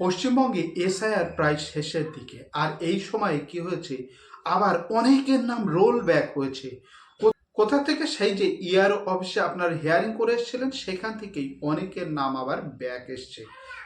পশ্চিমবঙ্গে এসআইআর প্রায় শেষের দিকে। আর এই সময়ে কি হয়েছে? আবার অনেকের নাম রোল ব্যাক হয়েছে। কোথা থেকে সেই যে ইয়ার অফিসে আপনার হিয়ারিং করে এসেছিলেন, সেখান থেকেই অনেকের নাম আবার ব্যাক এসছে।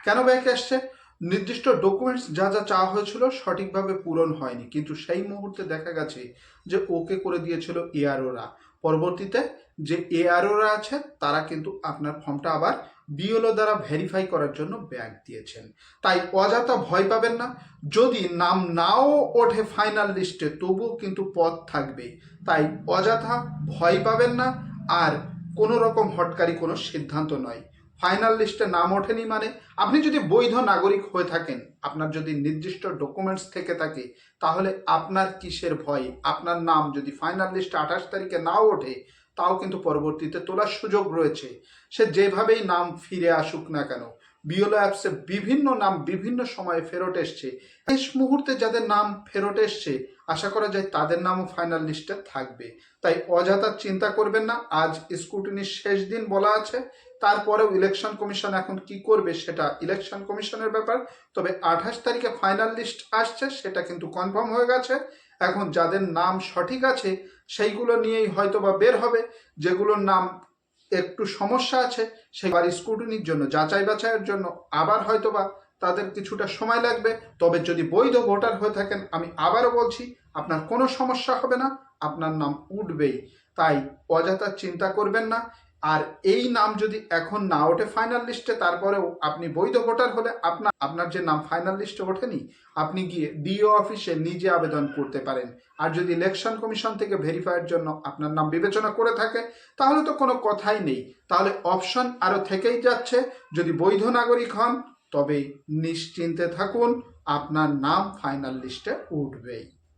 কেন ব্যাক এসছে? নির্দিষ্ট ডকুমেন্টস যা যা চাওয়া হয়েছিল সঠিকভাবে পূরণ হয়নি। কিন্তু সেই মুহূর্তে দেখা গেছে যে ওকে করে দিয়েছিল এআরওরা পরবর্তীতে যে এআরওরা আছে তারা কিন্তু আপনার ফর্মটা আবার বিএলও দ্বারা ভেরিফাই করার জন্য ব্যাগ দিয়েছেন। তাই অযথা ভয় পাবেন না। যদি নাম নাও ওঠে ফাইনাল লিস্টে তবুও কিন্তু পদ থাকবে। তাই অযথা ভয় পাবেন না। আর কোনো রকম হটকারি কোনো সিদ্ধান্ত নয়। ফাইনাল লিস্টে নাম ওঠেনি মানে আপনি যদি বৈধ নাগরিক হয়ে থাকেন, আপনার যদি নির্দিষ্ট ডকুমেন্টস থেকে থাকে, তাহলে আপনার কিসের ভয়? আপনার নাম যদি ফাইনাল লিস্টে আঠাশ তারিখে নাও ওঠে তাও কিন্তু পরবর্তীতে তোলার সুযোগ রয়েছে। সে যেভাবেই নাম ফিরে আসুক না কেন বিওলো অ্যাপসে বিভিন্ন নাম বিভিন্ন সময়ে ফেরত এসছে। শেষ মুহূর্তে যাদের নাম ফেরত এসছে, আশা করা যায় তাদের নামও ফাইনাল লিস্টে থাকবে। তাই অযথা চিন্তা করবেন না, আজ স্ক্রুটিনির শেষ দিন বলা আছে। তারপরেও ইলেকশন কমিশন এখন কি করবে সেটা ইলেকশন কমিশনের ব্যাপার। তবে আঠাশ তারিখে ফাইনাল লিস্ট আসছে, সেটা কিন্তু কনফার্ম হয়ে গেছে। এখন যাদের নাম সঠিক আছে, সেইগুলো নিয়েই হয়তো বা বের হবে। যেগুলোর নাম একটু সমস্যা আছে সেবার স্ক্রুটিনির জন্য, যাচাই বাছাইয়ের জন্য আবার হয়তোবা তাদের কিছুটা সময় লাগবে। তবে যদি বৈধ ভোটার হয়ে থাকেন, আমি আবারও বলছি, আপনার কোনো সমস্যা হবে না, আপনার নাম উঠবেই। তাই অযথা চিন্তা করবেন না। আর এই নাম যদি এখন না ওঠে ফাইনাল লিস্টে তারপরেও আপনি বৈধ ভোটার হলে আপনার আপনার যে নাম ফাইনাল লিস্টে ওঠেনি, আপনি গিয়ে ডিও অফিসে নিজে আবেদন করতে পারেন। আর যদি ইলেকশন কমিশন থেকে ভেরিফাইয়ের জন্য আপনার নাম বিবেচনা করে থাকে, তাহলে তো কোনো কথাই নেই। তাহলে অপশন আরও থেকেই যাচ্ছে। যদি বৈধ নাগরিক হন তবে নিশ্চিন্তে থাকুন, আপনার নাম ফাইনাল লিস্টে উঠবেই।